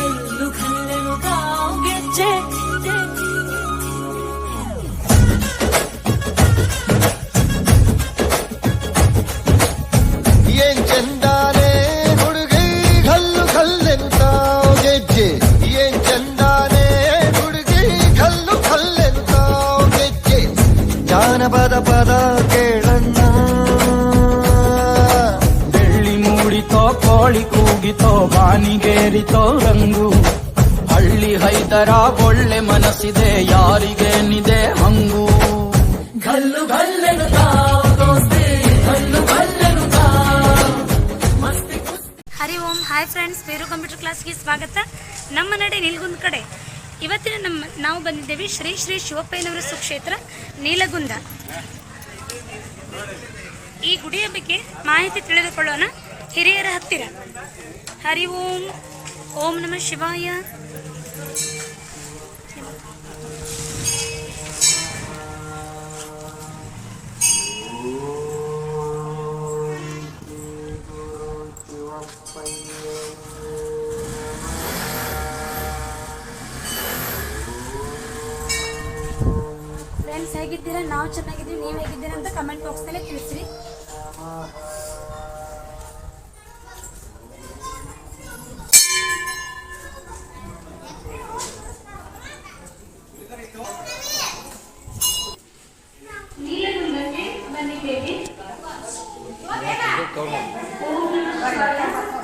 hello. ಕ್ಲಾಸ್ಗೆ ಸ್ವಾಗತ. ನಮ್ಮ ನಡೆ ನೀಲಗುಂದ್ ಕಡೆ. ಇವತ್ತಿನ ನಮ್ಮ ನಾವು ಬಂದಿದ್ದೇವೆ ಶ್ರೀ ಶ್ರೀ ಶಿವಪ್ಪಯ್ಯನವರ ಸುಕ್ಷೇತ್ರ ನೀಲಗುಂದ. ಈ ಗುಡಿಯ ಬಗ್ಗೆ ಮಾಹಿತಿ ತಿಳಿದುಕೊಳ್ಳೋಣ. ಹಿರಿಯರ ಹತ್ತಿರ. ಹರಿ ಓಂ ಓಂ ನಮಃ ಶಿವಾಯ.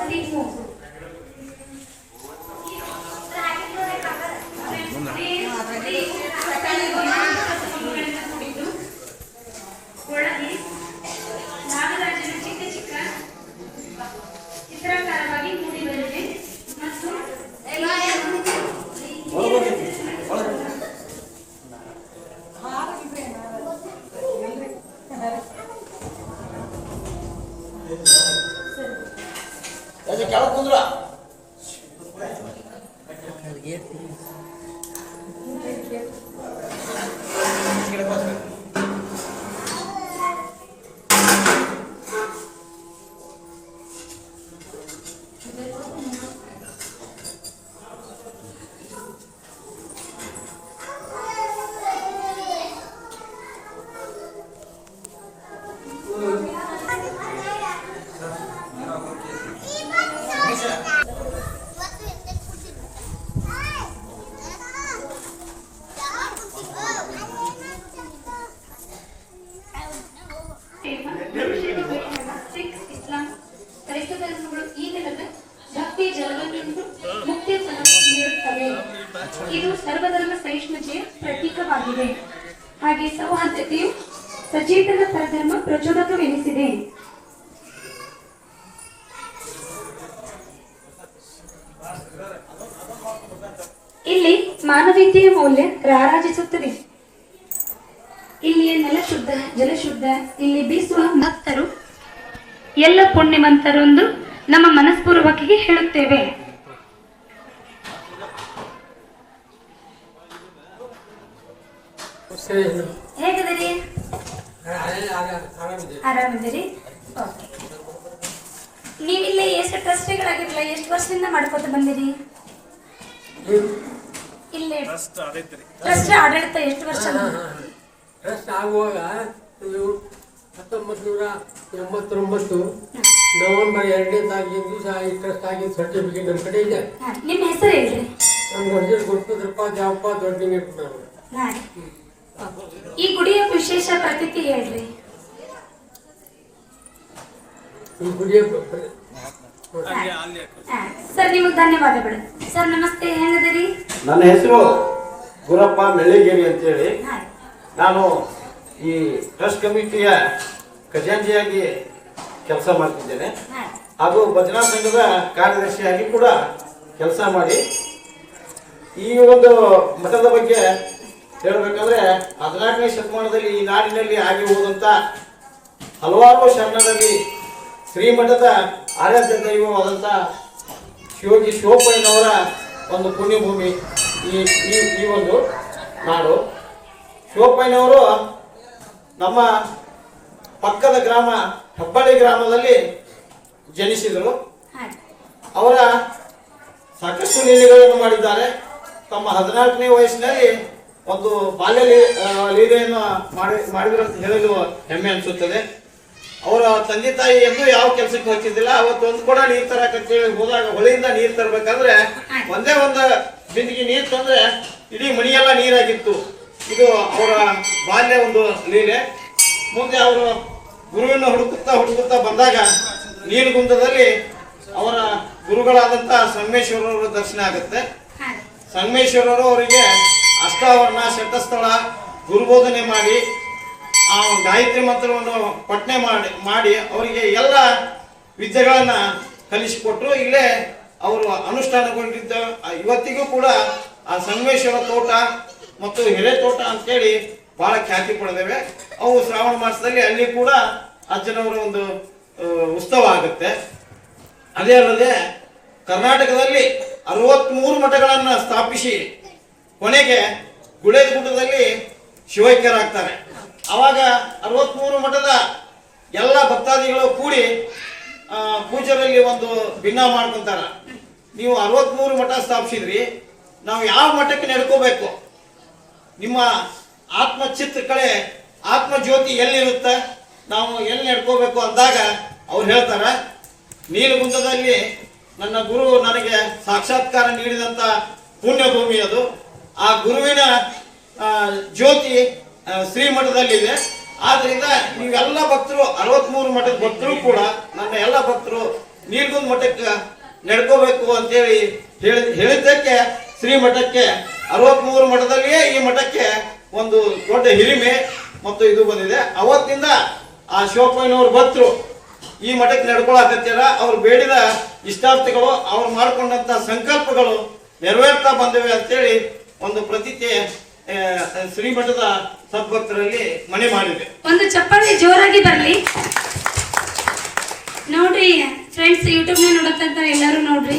ಶಿವಾಯ. ಹರಿ ಎಲ್ಲ ಪುಣ್ಯವಂತರೊಂದು ನಮ್ಮ ಮನಸ್ಪೂರ್ವಕಿಗೆ ಹೇಳುತ್ತೇವೆ. ಹೇಗಿದ್ದೀರಿ? ಆರಾಮಿದ್ದೀರಿ? ಓಕೆ. ನೀವಿಲ್ಲಿ ಎಷ್ಟು ಟ್ರಸ್ಟಿಗಳಾಗಿರಲ್ಲ ಎಷ್ಟು ವರ್ಷದಿಂದ ಮಾಡ್ಕೊತ ಬಂದಿರಿ? ಇಲ್ಲಿ. ಟ್ರಸ್ಟ್ ಆಡಳಿತ ಎಷ್ಟು ವರ್ಷ ಟ್ರಸ್ಟ್ ಆಗುವಾಗ ಹತ್ತೊಂಬತ್ತು ನೂರ ಎಂಬತ್ತೊಂಬತ್ತು ನವೆಂಬರ್ ಎರಡನೇ ತಾರೀಕಿನ ದಿವಸ ಈ ಟ್ರಸ್ಟ್ ಆಗಿದ್ದ ಸರ್ಟಿಫಿಕೇಟ್ ನಮ್ಮ ಕಡೆ ಇದೆ. ನಿಮ್ಮ ಹೆಸರು ಹೇಳ್ರಿ. ನಮ್ಮ ಹೆಸರು ಗುರುಪದ್ರಪ್ಪ ಜಾವಪ್ಪ ದೊಡ್ಡಿಂಗ್. ಈ ಗುಡಿಯ ವಿಶೇಷ ಪ್ರತೀತಿ ಹೇಳ್ರಿ. ಈ ಗುಡಿಯ. ಸರ್ ನಿಮಗೆ ಧನ್ಯವಾದಗಳು. ಸರ್ ನಮಸ್ತೆ ಹೆಂಗದಿರಿ ನನ್ನ ಹೆಸರು ಗುರಪ್ಪ ಮೆಳ್ಳಿಗೇರಿ ಅಂತೇಳಿ. ಹೇಳಿ ನಾನು ಈ ಟ್ರಸ್ಟ್ ಕಮಿಟಿಯ ಖಜಾಂಚಿಯಾಗಿ ಕೆಲಸ ಮಾಡ್ತಿದ್ದೇನೆ. ಹಾಗೂ ಭಜನಾ ಸಂಘದ ಕಾರ್ಯದರ್ಶಿಯಾಗಿ ಕೂಡ ಕೆಲಸ ಮಾಡಿ. ಈ ಒಂದು ಮಠದ ಬಗ್ಗೆ ಹೇಳಬೇಕಂದ್ರೆ ಹದಿನಾಲ್ಕನೇ ಶತಮಾನದಲ್ಲಿ ಈ ನಾಡಿನಲ್ಲಿ ಆಗಿ ಹೋದಂಥ ಹಲವಾರು ಶರಣರಲ್ಲಿ ಶ್ರೀಮಠದ ಆರಾಧ್ಯ ದೈವವಾದಂಥ ಶಿವಜಿ ಶಿವಪ್ಪಯ್ಯನವರ ಒಂದು ಪುಣ್ಯಭೂಮಿ ಈ ಈ ಈ ಒಂದು ನಾಡು. ಶಿವಪ್ಪಯ್ಯನವರು ನಮ್ಮ ಪಕ್ಕದ ಗ್ರಾಮ, ಹೆಬ್ಬಳ್ಳಿ ಗ್ರಾಮದಲ್ಲಿ ಜನಿಸಿದರು ಅವರ ಸಾಕಷ್ಟು ಲೀಲೆಗಳನ್ನು ಮಾಡಿದ್ದಾರೆ. ತಮ್ಮ ಹದಿನಾಲ್ಕನೇ ವಯಸ್ಸಿನಲ್ಲಿ ಒಂದು ಬಾಲ್ಯ ಲೀಲೆಯನ್ನು ಮಾಡಿ ಮಾಡಿದ್ರು ಅಂತ ಹೇಳಲು ಹೆಮ್ಮೆ ಅನಿಸುತ್ತದೆ. ಅವರ ತಂದೆ ತಾಯಿ ಎಂದು ಯಾವ ಕೆಲಸಕ್ಕೆ ಹೋಗ್ತಿದ್ದಿಲ್ಲ. ಅವತ್ತು ಒಂದು ಕೂಡ ನೀರು ತರಕಂತೇಳಿ ಹೋದಾಗ ಹೊಳೆಯಿಂದ ನೀರು ತರಬೇಕಾದ್ರೆ ಒಂದೇ ಒಂದು ಬಿಂದಿಗೆ ನೀರು ತಂದ್ರೆ ಇಡೀ ಮನೆಯೆಲ್ಲ ನೀರಾಗಿತ್ತು. ಇದು ಅವರ ಬಾಲ್ಯ ಒಂದು ಲೀಲೆ. ಮುಂದೆ ಅವರು ಗುರುವಿನ ಹುಡುಕುತ್ತಾ ಹುಡುಕುತ್ತಾ ಬಂದಾಗ ನೀಲಗುಂದದಲ್ಲಿ ಅವರ ಗುರುಗಳಾದಂತ ಸಂಗಮೇಶ್ವರರ ದರ್ಶನ ಆಗುತ್ತೆ. ಸಂಗಮೇಶ್ವರರು ಅವರಿಗೆ ಅಷ್ಟಾವರಣ ಶತಸ್ಥಳ ಗುರುಬೋಧನೆ ಮಾಡಿ ಆ ಗಾಯತ್ರಿ ಮಂತ್ರವನ್ನು ಪಠನೆ ಮಾಡಿ ಮಾಡಿ ಅವರಿಗೆ ಎಲ್ಲ ವಿದ್ಯೆಗಳನ್ನ ಕಲಿಸಿಕೊಟ್ರು. ಇಲ್ಲೇ ಅವರು ಅನುಷ್ಠಾನಗೊಂಡಿದ್ದ ಆ ಇವತ್ತಿಗೂ ಕೂಡ ಆ ಸಂಗಮೇಶ್ವರ ತೋಟ ಮತ್ತು ಹೆರೆ ತೋಟ ಅಂತೇಳಿ ಬಹಳ ಖ್ಯಾತಿ ಪಡೆದೇವೆ. ಅವು ಶ್ರಾವಣ ಮಾಸದಲ್ಲಿ ಅಲ್ಲಿ ಕೂಡ ಅಜ್ಜನವರ ಒಂದು ಉತ್ಸವ ಆಗುತ್ತೆ. ಅದೇ ಅಲ್ಲದೆ ಕರ್ನಾಟಕದಲ್ಲಿ ಅರವತ್ಮೂರು ಮಠಗಳನ್ನು ಸ್ಥಾಪಿಸಿ ಕೊನೆಗೆ ಗುಳೇದಗುಡ್ಡದಲ್ಲಿ ಶಿವೈಕ್ಯರಾಗ್ತಾರೆ. ಅವಾಗ ಅರವತ್ಮೂರು ಮಠದ ಎಲ್ಲ ಭಕ್ತಾದಿಗಳು ಕೂಡಿ ಪೂಜೆಯಲ್ಲಿ ಒಂದು ಭಿನ್ನ ಮಾಡ್ಕೊಂತಾರ. ನೀವು ಅರವತ್ಮೂರು ಮಠ ಸ್ಥಾಪಿಸಿದ್ರಿ, ನಾವು ಯಾವ ಮಠಕ್ಕೆ ನಡ್ಕೋಬೇಕು? ನಿಮ್ಮ ಆತ್ಮ ಚಿತ್ರ ಕಡೆ ಆತ್ಮ ಜ್ಯೋತಿ ಎಲ್ಲಿರುತ್ತೆ? ನಾವು ಎಲ್ಲಿ ನಡ್ಕೋಬೇಕು ಅಂದಾಗ ಅವ್ರು ಹೇಳ್ತಾರ, ನೀಲಗುಂದದಲ್ಲಿ ನನ್ನ ಗುರು ನನಗೆ ಸಾಕ್ಷಾತ್ಕಾರ ನೀಡಿದಂತ ಪುಣ್ಯಭೂಮಿ ಅದು. ಆ ಗುರುವಿನ ಜ್ಯೋತಿ ಶ್ರೀ ಶ್ರೀಮಠದಲ್ಲಿದೆ. ಆದ್ರಿಂದ ನೀವೆಲ್ಲ ಭಕ್ತರು, ಅರವತ್ಮೂರು ಮಠದ ಭಕ್ತರು ಕೂಡ ನನ್ನ ಎಲ್ಲ ಭಕ್ತರು ನೀಲಗುಂದ ಮಠಕ್ಕೆ ನಡ್ಕೋಬೇಕು ಅಂತೇಳಿ ಹೇಳಿ, ಹೇಳಿದ್ದಕ್ಕೆ ಶ್ರೀಮಠಕ್ಕೆ, ಅರವತ್ಮೂರು ಮಠದಲ್ಲಿಯೇ ಈ ಮಠಕ್ಕೆ ಒಂದು ದೊಡ್ಡ ಹಿರಿಮೆ ಮತ್ತು ಇದು ಬಂದಿದೆ. ಅವತ್ತಿಂದ ಆ ಶಿವಪ್ಪಯ್ಯನವ್ರು ಬತ್ರು ಈ ಮಠಕ್ಕೆ ನಡ್ಕೊಳಕತ್ಯಾರ. ಅವ್ರು ಬೇಡಿದ ಇಷ್ಟಾರ್ಥಗಳು, ಅವ್ರು ಮಾಡಿಕೊಂಡಂತ ಸಂಕಲ್ಪಗಳು ನೆರವೇರ್ತಾ ಬಂದಿವೆ ಅಂತೇಳಿ ಒಂದು ಪ್ರತೀತಿ ಶ್ರೀಮಠದ ಸದ್ಭಕ್ತರಲ್ಲಿ ಮನೆ ಮಾಡಿದೆ. ಒಂದು ಚಪ್ಪಾಳೆ ಜೋರಾಗಿ ಬರಲಿ. ನೋಡ್ರಿ ಫ್ರೆಂಡ್ಸ್ ಯೂಟ್ಯೂಬ್ನ ನೋಡತ್ತಂತ ಎಲ್ಲರೂ ನೋಡ್ರಿ.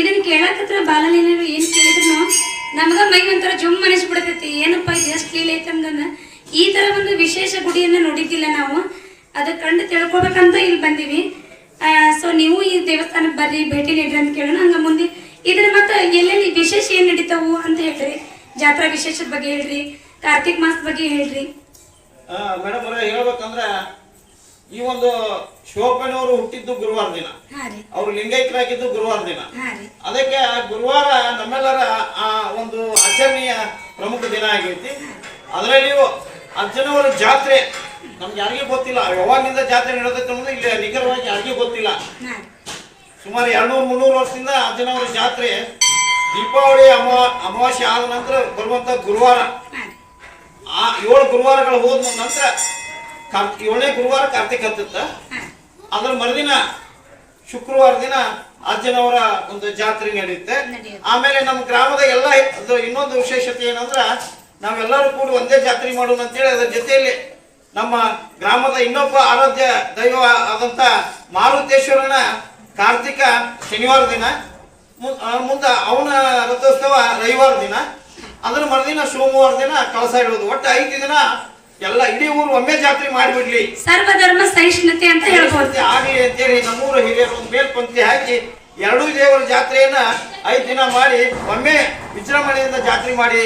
ಇದನ್ನ ಕೇಳಕತ್ರ ಬಾಲಲೀನರು ಏನ್ ಕೇಳಿದ್ರು ನಮಗ ಮೈ ಒಂಥರ ಜುಮ್ ಅನಿಸ್ಬಿಡ್ತೈತಿ. ಏನಪ್ಪ ಎಷ್ಟು ಲೀಲೆ ಐತಂದನ ಈ ತರ ಒಂದು ವಿಶೇಷ ಗುಡಿಯನ್ನ ನೋಡಿದ್ದಿಲ್ಲ ನಾವು. ಅದ ಕಂಡು ತಿಳ್ಕೊಬೇಕಂತ ಇಲ್ಲಿ ಬಂದೀವಿ. ಸೊ ನೀವು ಈ ದೇವಸ್ಥಾನಕ್ಕೆ ಬರ್ರಿ, ಭೇಟಿ ನೀಡ್ರಿ ಅಂತ ಕೇಳೋಣ. ಹಂಗ ಮುಂದೆ ಇದ್ರ ಮತ್ತೆ ಎಲ್ಲೆಲ್ಲಿ ವಿಶೇಷ ಏನ್ ನಡೀತಾವು ಅಂತ ಹೇಳ್ರಿ. ಜಾತ್ರಾ ವಿಶೇಷದ ಬಗ್ಗೆ ಹೇಳ್ರಿ, ಕಾರ್ತಿಕ್ ಮಾಸದ ಬಗ್ಗೆ ಹೇಳ್ರಿ. ಮೇಡಮ್ ಹೇಳ್ಬೇಕಂದ್ರ ಈ ಒಂದು ಶಿವಪ್ಪನವರು ಹುಟ್ಟಿದ್ದು ಗುರುವಾರ ದಿನ. ಅವರು ಲಿಂಗೈಕ್ಯರಾಗಿದ್ದು ಗುರುವಾರ ದಿನ. ಅದಕ್ಕೆ ಗುರುವಾರ ನಮ್ಮೆಲ್ಲರ ಆ ಒಂದು ಆಚರಣೆಯ ಪ್ರಮುಖ ದಿನ ಆಗೈತಿ. ಅದರಲ್ಲಿಯೂ ಅಜ್ಜನವರ ಜಾತ್ರೆ ನಮ್ಗೆ ಯಾರಿಗೂ ಗೊತ್ತಿಲ್ಲ. ಯಾವಾಗಿನಿಂದ ಜಾತ್ರೆ ನಡೆದೈತೆ ಅನ್ನೋದು ಇಲ್ಲಿ ನಿಖರವಾಗಿ ಯಾರಿಗೂ ಗೊತ್ತಿಲ್ಲ. ಸುಮಾರು ಎರಡ್ನೂರು ಮುನ್ನೂರು ವರ್ಷದಿಂದ ಅಜ್ಜನವರ ಜಾತ್ರೆ ದೀಪಾವಳಿ ಅಮಾ ಅಮಾವಾಸ್ಯೆ ಆದ ನಂತರ ಬರುವಂತ ಗುರುವಾರ. ಆ ಏಳು ಗುರುವಾರಗಳು ಹೋದ ನಂತರ ಕಾರ್ ಏಳನೇ ಗುರುವಾರ ಕಾರ್ತಿಕ ಹತ್ತುತ್ತ? ಅದ್ರ ಮರುದಿನ ಶುಕ್ರವಾರ ದಿನ ಅಜ್ಜನವರ ಒಂದು ಜಾತ್ರೆ ನಡೆಯುತ್ತೆ. ಆಮೇಲೆ ನಮ್ಮ ಗ್ರಾಮದ ಎಲ್ಲ ಇನ್ನೊಂದು ವಿಶೇಷತೆ ಏನಂದ್ರ ನಾವೆಲ್ಲರೂ ಕೂಡ ಒಂದೇ ಜಾತ್ರೆ ಮಾಡೋಣ ಅಂತೇಳಿ ಅದ್ರ ಜೊತೆಯಲ್ಲಿ ನಮ್ಮ ಗ್ರಾಮದ ಇನ್ನೊಬ್ಬ ಆರಾಧ್ಯ ದೈವ ಆದಂತ ಮಾರುತೇಶ್ವರನ ಕಾರ್ತಿಕ ಶನಿವಾರ ದಿನ. ಮುಂದ ಅವನ ರಥೋತ್ಸವ ರವಿವಾರ ದಿನ. ಅದ್ರ ಮರುದಿನ ಸೋಮವಾರ ದಿನ ಕಳಸ ಇಡೋದು. ಒಟ್ಟು ಐದು ದಿನ ಎಲ್ಲ ಇಡೀ ಊರು ಒಮ್ಮೆ ಜಾತ್ರೆ ಮಾಡಿಬಿಡ್ಲಿ. ಸರ್ವಧರ್ಮ ಸಹಿಷ್ಣುತೆ ಅಂತ ಹೇಳ್ಬೋದು. ಆಗಲಿ ಅಂತೇಳಿ ನಮ್ಮೂರು ಹಿರಿಯರು ಒಂದು ಮೇಲ್ಪಂಕ್ತಿ ಹಾಕಿ ಎರಡೂ ದೇವರ ಜಾತ್ರೆಯನ್ನ ಐದು ದಿನ ಮಾಡಿ ಒಮ್ಮೆ ವಿಜೃಂಭಣೆಯಿಂದ ಜಾತ್ರೆ ಮಾಡಿ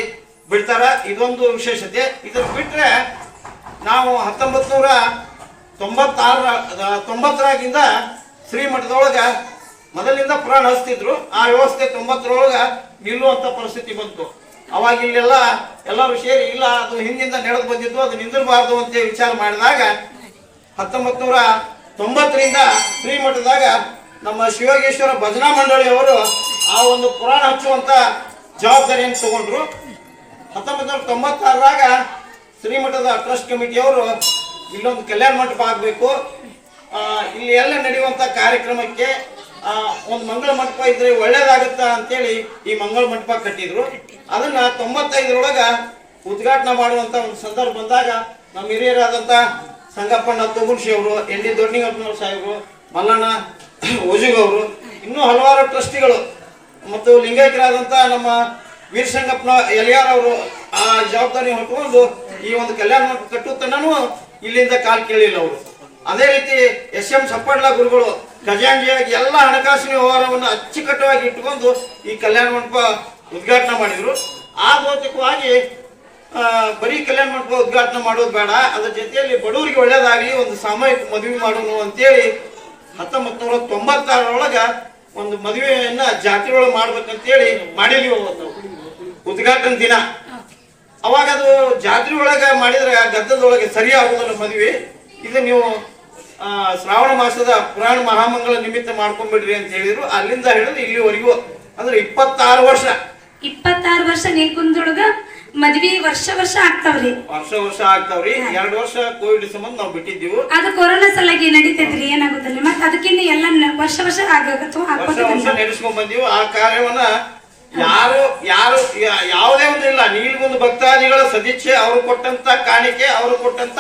ಬಿಡ್ತಾರ. ಇದೊಂದು ವಿಶೇಷತೆ. ಇದನ್ನ ಬಿಟ್ರೆ ನಾವು ಹತ್ತೊಂಬತ್ ನೂರ ತೊಂಬತ್ತಾರ ತೊಂಬತ್ತರಾಗಿಂದ ಶ್ರೀಮಠದೊಳಗ ಮೊದಲಿಂದ ಪುರಾಣ ಹಚ್ತಿದ್ರು. ಆ ವ್ಯವಸ್ಥೆ ತೊಂಬತ್ತರೊಳಗ ನಿಲ್ಲುವಂತ ಪರಿಸ್ಥಿತಿ ಬಂತು. ಅವಾಗ ಇಲ್ಲೆಲ್ಲ ಎಲ್ಲರೂ ಸೇರಿ, ಇಲ್ಲ, ಅದು ಹಿಂದಿಂದ ನಡೆದು ಬಂದಿದ್ದು, ಅದು ನಿಂದಿರಬಾರ್ದು ಅಂತ ವಿಚಾರ ಮಾಡಿದಾಗ ಹತ್ತೊಂಬತ್ತು ನೂರ ತೊಂಬತ್ತರಿಂದ ಶ್ರೀಮಠದಾಗ ನಮ್ಮ ಶಿವಗೇಶ್ವರ ಭಜನಾ ಮಂಡಳಿಯವರು ಆ ಒಂದು ಪುರಾಣ ಹಚ್ಚುವಂತ ಜವಾಬ್ದಾರಿಯನ್ನು ತಗೊಂಡ್ರು. ಹತ್ತೊಂಬತ್ತು ನೂರ ತೊಂಬತ್ತಾರರಾಗ ಶ್ರೀಮಠದ ಟ್ರಸ್ಟ್ ಕಮಿಟಿಯವರು ಇಲ್ಲೊಂದು ಕಲ್ಯಾಣ ಮಂಟಪ ಆಗಬೇಕು. ಇಲ್ಲಿ ಎಲ್ಲ ನಡೆಯುವಂತ ಕಾರ್ಯಕ್ರಮಕ್ಕೆ ಒಂದು ಮಂಗಳ ಮಂಟಪ ಇದ್ರೆ ಒಳ್ಳೇದಾಗುತ್ತ ಅಂತೇಳಿ ಈ ಮಂಗಳ ಮಂಟಪ ಕಟ್ಟಿದ್ರು. ಅದನ್ನ ತೊಂಬತ್ತೈದರೊಳಗ ಉದ್ಘಾಟನೆ ಮಾಡುವಂತ ಒಂದು ಸಂದರ್ಭ ಬಂದಾಗ ನಮ್ಮ ಹಿರಿಯರಾದಂತ ಸಂಗಪ್ಪಣ್ಣ ತುಗುಣಿ ಅವರು, ಎನ್ ಡಿ ದೊಡ್ಡಿಗಪ್ಪನವ್ರ ಸಾಹೇಬರು, ಮಲ್ಲಣ್ಣ ಓಜುಗವರು, ಇನ್ನೂ ಹಲವಾರು ಟ್ರಸ್ಟಿಗಳು ಮತ್ತು ಲಿಂಗೈಕ್ಯರಾದಂತ ನಮ್ಮ ವೀರಸಂಗಪ್ಪನ ಎಲಿಯಾರ್ ಅವರು ಆ ಜವಾಬ್ದಾರಿ ಹೊತ್ಕೊಂಡು ಈ ಒಂದು ಕಲ್ಯಾಣ ಕಟ್ಟುತ್ತನೂ ಇಲ್ಲಿಂದ ಕಾಲ್ ಕೇಳಿಲ್ಲ ಅವರು. ಅದೇ ರೀತಿ ಎಸ್ ಎಂ ಸಪ್ಪಡ್ಲ ಗುರುಗಳು ಖಜಾಂಜಿಯಾಗಿ ಎಲ್ಲ ಹಣಕಾಸಿನ ವ್ಯವಹಾರವನ್ನು ಅಚ್ಚುಕಟ್ಟವಾಗಿ ಇಟ್ಟುಕೊಂಡು ಈ ಕಲ್ಯಾಣ ಮಂಟಪ ಉದ್ಘಾಟನೆ ಮಾಡಿದ್ರು. ಆ ಭೌತಿಕವಾಗಿ ಬರೀ ಕಲ್ಯಾಣ ಮಂಟಪ ಉದ್ಘಾಟನೆ ಮಾಡೋದು ಬೇಡ. ಅದರ ಜೊತೆಯಲ್ಲಿ ಬಡವರಿಗೆ ಒಳ್ಳೇದಾಗಲಿ, ಒಂದು ಸಾಮೂಹಿಕ ಮದುವೆ ಮಾಡೋಣ ಅಂತೇಳಿ ಹತ್ತೊಂಬತ್ತು ನೂರ ತೊಂಬತ್ತಾರರೊಳಗೆ ಒಂದು ಮದುವೆಯನ್ನ ಜಾತ್ರೆ ಒಳಗೆ ಮಾಡ್ಬೇಕಂತೇಳಿ ಮಾಡಿದ್ವಿ ಅವತ್ತು. ಉದ್ಘಾಟನೆ ದಿನ. ಅವಾಗ ಅದು ಜಾತ್ರೆ ಒಳಗೆ ಮಾಡಿದ್ರೆ ಗದ್ದದೊಳಗೆ ಸರಿ ಆಗುದಿಲ್ಲ ಮದುವೆ. ಇದು ನೀವು ಶ್ರಾವಣ ಮಾಸದ ಪುರಾಣ ಮಹಾಮಂಗಳ ನಿಮಿತ್ತ ಮಾಡ್ಕೊಂಡ್ಬಿಡ್ರಿ ಅಂತ ಹೇಳಿದ್ರು. ಅಲ್ಲಿಂದ ಹಿಡಿದು ಇಲ್ಲಿವರೆಗೂ ಅಂದ್ರೆ ಇಪ್ಪತ್ತಾರು ವರ್ಷ. ಇಪ್ಪತ್ತಾರು ವರ್ಷ ನೀಲ್ಕುಂದೊಳಗ ಮದ್ವಿ ವರ್ಷ ವರ್ಷ ಆಗ್ತಾವ್ರಿ. ವರ್ಷ ವರ್ಷ ಆಗ್ತಾವ್ರಿ. ಎರಡು ವರ್ಷ ಕೋವಿಡ್ ಸಂಬಂಧ ನಾವು ಬಿಟ್ಟಿದ್ದೀವಿ. ಅದು ಕೊರೋನಾ ಸಲಾಗಿ ನಡೀತೈತ್ರಿ ಏನಾಗುತ್ತಲ್ಲ ಮತ್ತೆ ಅದಕ್ಕಿಂತ ಎಲ್ಲ ವರ್ಷ ವರ್ಷ ಆಗತ್ತು ವರ್ಷ ವರ್ಷ ನಡೆಸ್ಕೊಂಡ್ ಬಂದೀವಿ. ಆ ಕಾರ್ಯವನ್ನ ಯಾರು ಯಾರು ಯಾವುದೇ ಒಂದು ಇಲ್ಲ. ನೀಲ್ಗೊಂದು ಭಕ್ತಾದಿಗಳ ಸದಿಚ್ಛೆ ಅವರು ಕೊಟ್ಟಂತ ಕಾಣಿಕೆ ಅವರು ಕೊಟ್ಟಂತ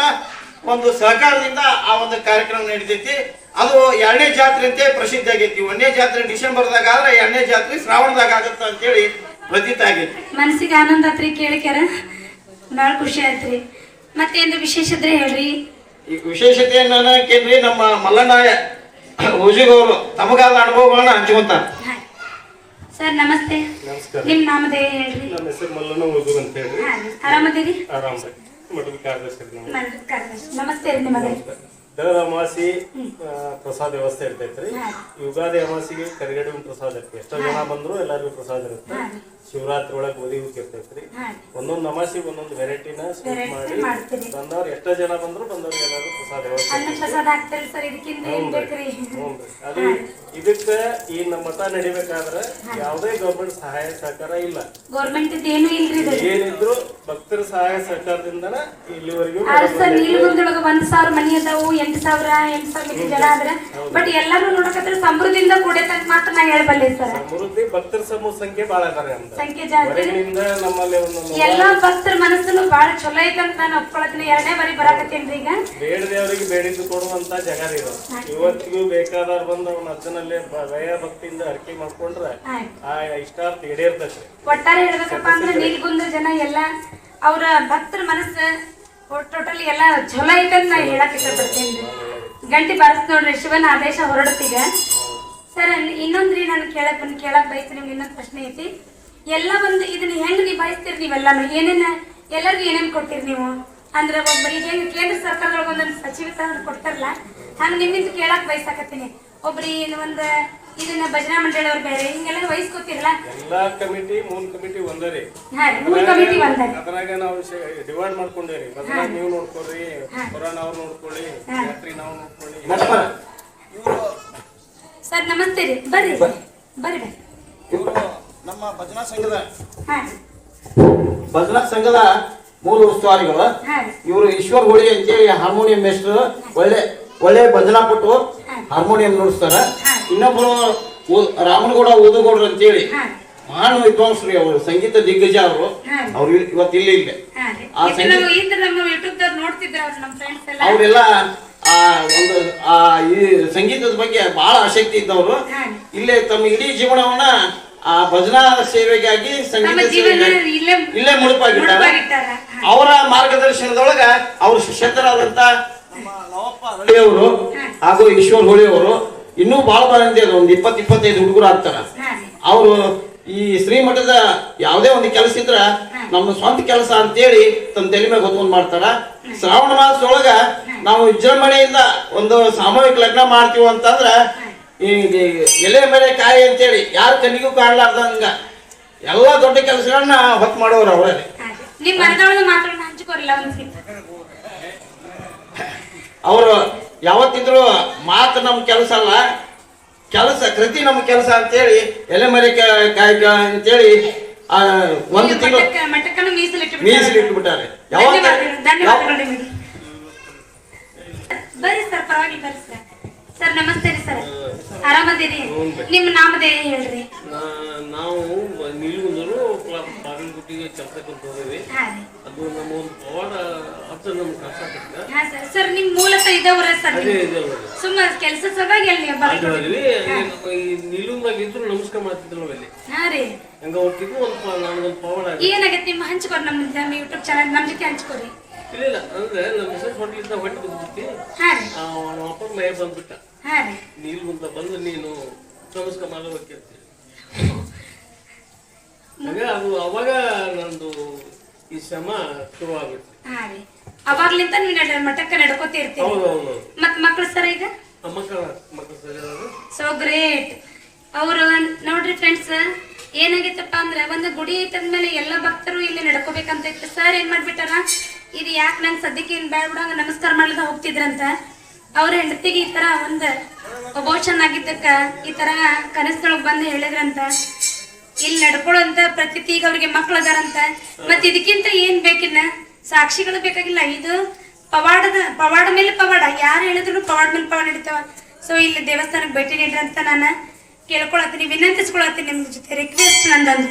ಒಂದು ಸಹಕಾರದಿಂದ ಆ ಒಂದು ಕಾರ್ಯಕ್ರಮ ನಡೀತೈತಿ. ಅದು ಎರಡನೇ ಜಾತ್ರೆ ಅಂತ ಪ್ರಸಿದ್ಧ ಆಗೈತಿ. ಒಂದನೇ ಜಾತ್ರೆ ಡಿಸೆಂಬರ್ದಾಗ ಆದ್ರೆ ಎರಡನೇ ಜಾತ್ರೆ ಶ್ರಾವಣದಾಗ ಆಗತ್ತ ಅಂತೇಳಿ ಪ್ರತೀತ ಆಗೈತಿ. ಮನಸ್ಸಿಗೆ ಆನಂದ ಆತ್ರಿ ಕೇಳಿಕ್ಯಾರ? ಬಹಳ ಖುಷಿ ಆಯ್ತ್ರಿ ಮತ್ತೇನು ವಿಶೇಷತೆ ಹೇಳ್ರಿ? ಈ ವಿಶೇಷತೆಯನ್ನ ಕೇಂದ್ರಿ ನಮ್ಮ ಮಲ್ಲಣ್ಣ ಓಜಿಗವರು ತಮಗಾದ ಅನುಭವಗಳನ್ನ ಹಂಚ್ಕೊಂತಾರೆ. ಸರ್ ನಮಸ್ತೆ. ನಿಮ್ ನಾಮದೇ ಹೇಳ್ರಿ. ನಮ್ಮ ಹೆಸರು ಮಲ್ಲಣ್ಣ ಉಳ್ದು ಅಂತ ಹೇಳಿ. ಆರಾಮದಿರಿ? ಆರಾಮ ಕಾರ್ಯದರ್ಶಿ. ನಮಸ್ತೆ ನಿಮಗೆ. ಅಮಾಸಿ ಪ್ರಸಾದ ವ್ಯವಸ್ಥೆ ಇರ್ತೈತ್ರಿ. ಯುಗಾದಿ ಅಮಾಸಿಗೆ ಕರಿಗಡುವಿನ ಪ್ರಸಾದ ಇರ್ತೈತಿ. ಎಷ್ಟೋ ಜನ ಬಂದ್ರು ಎಲ್ಲರಿಗೂ ಪ್ರಸಾದ ಇರುತ್ತೆ. ಶಿವರಾತ್ರಿ ಒಳಗೆ ಓದಿ ಇರ್ತೈತ್ರಿ. ಒಂದೊಂದು ಅಮಾಸಿಗೆ ಒಂದೊಂದು ವೆರೈಟಿನ ಸ್ವೀಟ್ ಮಾಡಿ. ಬಂದವ್ರು ಎಷ್ಟೋ ಜನ ಬಂದ್ರು ಬಂದವ್ರಿಗೆ ಎಲ್ಲರೂ ಪ್ರಸಾದ ವ್ಯವಸ್ಥೆ ಅದು ಇದಕ್ಕ ಈ ನಮ್ಮ ಮತ ನಡಿಬೇಕಾದ್ರೆ ಯಾವುದೇ ಗೌರ್ಮೆಂಟ್ ಸಹಾಯ ಸಹಕಾರ ಇಲ್ಲ. ಗೌರ್ಮೆಂಟ್ ಏನು ಇಲ್ರಿ ಇದು. ಏನಿದ್ರು ಭಕ್ತರ ಸಹಾಯ ಸಹಕಾರದಿಂದ ಇಲ್ಲಿವರೆಗೂ ಸರ್ ನೀಲಗುಂದೊಳಗ ಒಂದ್ ಸಾವಿರ ಮನಿ ಅದಾವು ಎಂಟ್ ಸಾವಿರ ಎಂಟ್ ಸಾವಿರ ಜನ ಆದ್ರ ಬಟ್ ಎಲ್ಲಾರು ನೋಡಕತ್ರ ಸಮೃದ್ಧಿಯಿಂದ ಕೂಡೈತಂತ ಮಾತ್ರ ನಾ ಹೇಳಬಲ್ಲೆ ಸರ್. ಸಮೃದ್ಧಿ ಭಕ್ತರ ಸಮೂಹ ಸಂಖ್ಯೆ ಬಹಳ ಅದಾರೆ ಅಂತ ಸಂಖ್ಯೆ ಜಾಸ್ತಿ ನಮ್ಮಲ್ಲಿ ಒಂದೊಂದು ಎಲ್ಲಾ ಭಕ್ತರ ಮನಸ್ಸನ್ನು ಬಹಳ ಚಲೋ ಐತಂತ ನಾನು ಒಪ್ಕೊಳತೀನಿ ಎರಡನೇ ಬಾರಿ ಬರಾಕತ್ತೇನ್ರಿ ಈಗ. ಬೇಡದೇವರಿಗೆ ಬೇಡಿದ್ದು ಕೊಡುವಂತ ಜಾಗ ರೀ ಇವತ್ತಿಗೂ ಬೇಕಾದವ್ರು ಬಂದು ಅವನ ಅಜ್ಜನಲ್ಲಿ ಬ- ಭಯ ಭಕ್ತಿಯಿಂದ ಅರ್ಕೆ ಮಾಡ್ಕೊಂಡ್ರೆ. ಆ ಇಷ್ಟಾರ್ಥ ಈಡೇರ್ತೈತ್ರಿ ಒಟ್ಟಾರೆ ಹೇಳ್ಬೇಕಪ್ಪ ಅಂದ್ರೆ ನೀಲ್ಗುಂದ ಜನ ಎಲ್ಲ ಅವರ ಭಕ್ತರ ಮನಸ್ಸು ಟೋಟಲಿ ಎಲ್ಲ ಛಲೋ ಐತೆ ಅಂತ ನಾ ಹೇಳಕ್ ಇಷ್ಟಪಡ್ತೇನೆ. ಗಂಟೆ ಬಾರಿಸ್ ನೋಡ್ರಿ ಶಿವನ ಆದೇಶ ಹೊರಡ್ತೀಗ. ಸರ್ ಇನ್ನೊಂದ್ರಿ ನಾನು ಕೇಳಕ್ ಬಂದು ಕೇಳಕ್ ಬಯಸ್ತೀನಿ ನಿಮ್ಗೆ ಇನ್ನೊಂದು ಪ್ರಶ್ನೆ ಐತಿ. ಎಲ್ಲ ಒಂದು ಇದನ್ನ ಹೆಂಗ್ ನಿಭಾಯಿಸ್ತೀರಿ ನೀವೆಲ್ಲಾನು? ಏನೇನ ಎಲ್ಲರಿಗೂ ಏನೇನ್ ಕೊಟ್ಟಿರಿ ನೀವು? ಅಂದ್ರೆ ಒಬ್ಬ ಹೆಂಗ್ ಕೇಂದ್ರ ಸರ್ಕಾರದೊಳಗೆ ಒಂದೊಂದು ಸಚಿವ ಕೊಡ್ತಾರಲ್ಲ ಹಂಗ ನಿಮ್ಮಿಂದ ಕೇಳಕ್ ಬಯಸಾಕತ್ತೀನಿ. ಒಬ್ರಿ ಒಂದ್ ಇದನ್ನ ಭಜನಾ ಮಂಡಳಿಯವ್ರು ಬೇರೆ ಹಿಂಗೆಲ್ಲ ವಹಿಸ್ಕೊತಿರಲ್ಲ? ಎಲ್ಲಾ ಕಮಿಟಿ ಮೂಲ ಕಮಿಟಿ ಒಂದೇ ರೀ. ಹಾ ರೀ ಮೂರು ಕಮಿಟಿ ಒಂದೇ. ಅದ್ರಾಗ ನಾವು ಡಿವೈಡ್ ಮಾಡ್ಕೊಂಡೇರಿ ಭದ್ರಾ ನೀವು ನೋಡ್ಕೊಳ್ರಿ ಪುರಾಣ ಅವ್ರು ನೋಡ್ಕೊಳ್ಳಿ ಯಾತ್ರಿ ನಾವು ನೋಡ್ಕೊಳ್ಳಿ. ಸರ್ ನಮಸ್ತೆ ರೀ. ಬರ್ರಿ. ಬರ್ರಿ ಬರ್ರಿ. ಇವರು ನಮ್ಮ ಭಜನಾ ಸಂಘದ ಹಾ ರೀ. ಭಜನಾ ಸಂಘದ ಮೂರು ಉಸ್ತುವಾರಿಗಳು. ಹಾ ರೀ. ಇವರು ಈಶ್ವರ್ ಹೋಳಿಗೆ ಅಂತೇಳಿ ಹಾರ್ಮೋನಿಯಂ ಮೇಸ್ಟರ್ ಒಳ್ಳೆ ಒಳ್ಳೆ ಭಜನಾ ಕೊಟ್ಟು ಹಾರ್ಮೋನಿಯಂ ನುಡಿಸ್ತಾರ. ಇನ್ನೊಬ್ರು ರಾಮನಗೌಡ ಓದುಗೌಡ್ರು ಅಂತೇಳಿ. ಮಹಾನ್ ವಿದ್ವಾಂಸರು ಅವರು ಸಂಗೀತ ದಿಗ್ಗಜ ಅವರು. ಅವ್ರು ಇವತ್ತು ಇಲ್ಲಿ ಇಲ್ಲ. ಆ ಸಂಗೀತ- ಅವರೆಲ್ಲ ಆ ಒಂದು ಆ ಈ ಸಂಗೀತದ ಬಗ್ಗೆ ಬಹಳ ಆಸಕ್ತಿ ಇದ್ದವರು. ಇಲ್ಲೇ ತಮ್ಮ ಇಡೀ ಜೀವನವನ್ನ ಆ ಭಜನಾ ಸೇವೆಗಾಗಿ ಸಂಗೀತ ಇಲ್ಲೇ ಮುಡುಪಾಗಿಟ್ಟಾರ. ಅವರ ಮಾರ್ಗದರ್ಶನದೊಳಗ ಅವರು ಶಿಕ್ಷಕರಾದಂತ ಅವರು ಹಾಗೂ ಈಶ್ವರ್ ಹೋಳಿ ಅವರು ಇನ್ನೂ ಬಹಳ ಮಂದಿ ಅದು ಒಂದು ಇಪ್ಪತ್ತು ಇಪ್ಪತ್ತೈದು ಹುಡುಗರು ಆಗ್ತಾರ. ಅವರು ಈ ಶ್ರೀಮಠದ ಯಾವುದೇ ಒಂದು ಕೆಲಸ ಇದ್ರ ನಮ್ಮ ಸ್ವಂತ ಕೆಲಸ ಅಂತೇಳಿ ತನ್ನ ತಲೆ ಮೇಲೆ ಹೊತ್ಕೊಂಡು ಮಾಡ್ತಾರ. ಶ್ರಾವಣ ಮಾಸದೊಳಗ ನಾವು ವಿಜೃಂಭಣೆಯಿಂದ ಒಂದು ಸಾಮೂಹಿಕ ಲಗ್ನ ಮಾಡ್ತೀವಿ ಅಂತಂದ್ರ ಈ ಎಲೆ ಮೇಲೆ ಕಾಯಿ ಅಂತೇಳಿ ಯಾರ ಕಣ್ಣಿಗೂ ಕಾಣಲಾರ್ದಂಗ ಎಲ್ಲಾ ದೊಡ್ಡ ಕೆಲಸಗಳನ್ನ ಹೊತ್ತು ಮಾಡೋರು ಅವರೇ ಹಾ ರೀ ನಿಮ್ ಮನದೊಳಗೆ ಮಾತಾಡೋಣ ಹಂಚ್ಕೋರಿಲ್ಲ ಒಂದ್ಸಿ ಅವರು ಯಾವತ್ತಿದ್ರು ಮಾತು ನಮ್ಮ ಕೆಲಸ ಅಲ್ಲ. ಕೆಲಸ ಕೃತಿ ನಮ್ಮ ಕೆಲಸ ಅಂತೇಳಿ ಎಲೆ ಮರಿ ಕಾಯಿ ಅಂತೇಳಿ ಒಂದು ತಿಂಗಳು ಮೀಸಲಿಟ್ಟು ಬಿಟ್ಟಾರೆ ಬರ್ರಿ ಸರ್ ಪರವಾಗಿ ಬರ್ರಿ ಸರ್. ಸರ್ ನಮಸ್ತೆ ರೀ ಸರ್. ಆರಾಮದಿರಿ? ನಿಮ್ಮ ನಾಮದೇ ಹೇಳ್ರಿ. ನಾ- ನಾವು ನಿಲುಗುಂದರು ಬಾಗಲಗುಟ್ಟಿಗೆ ಕೆಲಸಕ್ಕೆ ಹೋದೇವಿ ಹಾ ರೀ ಅದು ನಮ್ಮ ಒಂದು ಪವಾಡ ಹಾ ಸರ್ ಸರ್ ನಿಮ್ ಮೂಲತಃ ಇದವ್ರ ಸರ್ ಸುಮ್ಮನೆ ಕೆಲಸ ಸದಾಗ ಎಲ್ಲಿ ಈ ಇದ್ರು ನಮಸ್ಕಾರ ಮಾಡ್ತಿದ್ರು ನಾವಲ್ಲಿ. ಹಾ ರೀ. ಹಂಗ ಹೋಗ್ತಿದ್ವು ಒಂದು. ಏನಾಗತ್ತೆ ನಿಮ್ಮ ಹಂಚ್ಕೊರಿ ನಮ್ಮ ನಮ್ಮ ಯೂಟ್ಯೂಬ್ ಚಾನಲ್ ನಮ್ಮ ಜೊತೆ ಹಂಚ್ಕೊರಿ. ಇಲ್ಲ ಇಲ್ಲ ಅಂದ್ರೆ ನಮ್ಮ ಮಿಸಸ್ ಹೋಟ್ಲಿಂದ ಹೊಟ್ಟೆ ಬಂದ್ಬಿಟ್ಟು ಹಾ ಮುಂದ ಬಂದು ನೀನು ನಮಸ್ಕಾರ ಅದು ಅವಾಗ ನಂದು ಈ ಶ್ರಮ ಹಾ ರೀ. ಅವಾಗ್ಲಿಂತ ನೀನ್ ನಡ ಮಠಕ್ಕೆ ನಡ್ಕೋತ ಹೌದು ಹೌದು ಮತ್ ಮಕ್ಳು ಸರ್ ಈಗ? ಮಕ್ಕಳ ಮಕ್ಕಳ ಸರಿ ಅದಾರ? ಸೊ ಗ್ರೇಟ್ ಅವರು ನೋಡ್ರಿ ಫ್ರೆಂಡ್ಸ್ ಏನಾಗಿತ್ತಪ್ಪ ಅಂದ್ರೆ ಒಂದು ಗುಡಿ ಐತಂದ್ಮೇಲೆ ಎಲ್ಲ ಭಕ್ತರು ಇಲ್ಲಿ ನಡ್ಕೋಬೇಕಂತ ಇತ್ತು. ಸರ್ ಏನ್ ಮಾಡ್ಬಿಟ್ಟಾರ? ಇದು ಯಾಕೆ ನಂಗೆ ಸದ್ಯಕ್ಕೆ ಏನ್ ಬೇಡ ನಮಸ್ಕಾರ ಮಾಡ್ಲಿಕ್ಕೆ ಹೋಗ್ತಿದ್ರಂತ. ಅವ್ರ ಹೆಂಡತಿಗೆ ಈ ತರ ಒಂದು ಅಬೋಷನ್ ಆಗಿದ್ದಕ್ಕ ಈ ತರ ಕನಸದೊಳಗ್ ಬಂದು ಹೇಳಿದ್ರಂತ. ಇಲ್ಲಿ ನಡ್ಕೊಳ್ಳೋಂತ ಪ್ರತೀತಿ ಈಗ ಅವ್ರಿಗೆ ಮಕ್ಳು ಅದಾರಂತ ಮತ್ ಇದಕ್ಕಿಂತ ಏನ್ ಬೇಕಿನ್ನ? ಸಾಕ್ಷಿಗಳು ಬೇಕಾಗಿಲ್ಲ. ಇದು ಪವಾಡದ ಪವಾಡ ಮೇಲೆ ಪವಾಡ. ಯಾರು ಹೇಳಿದ್ರು ಪವಾಡ ಮೇಲೆ ಪವಾಡ ನಡೀತಾವ ಸೊ ಇಲ್ಲಿ ದೇವಸ್ಥಾನಕ್ಕೆ ಭೇಟಿ ನೀಡ್ರಿ ಅಂತ ನಾನು ಕೇಳ್ಕೊಳತ್ತೀನಿ ವಿನಂತಿಸ್ಕೊಳತ್ತೀನಿ ನಿಮ್ ಜೊತೆ. ರಿಕ್ವೆಸ್ಟ್ ನಂದಂದು.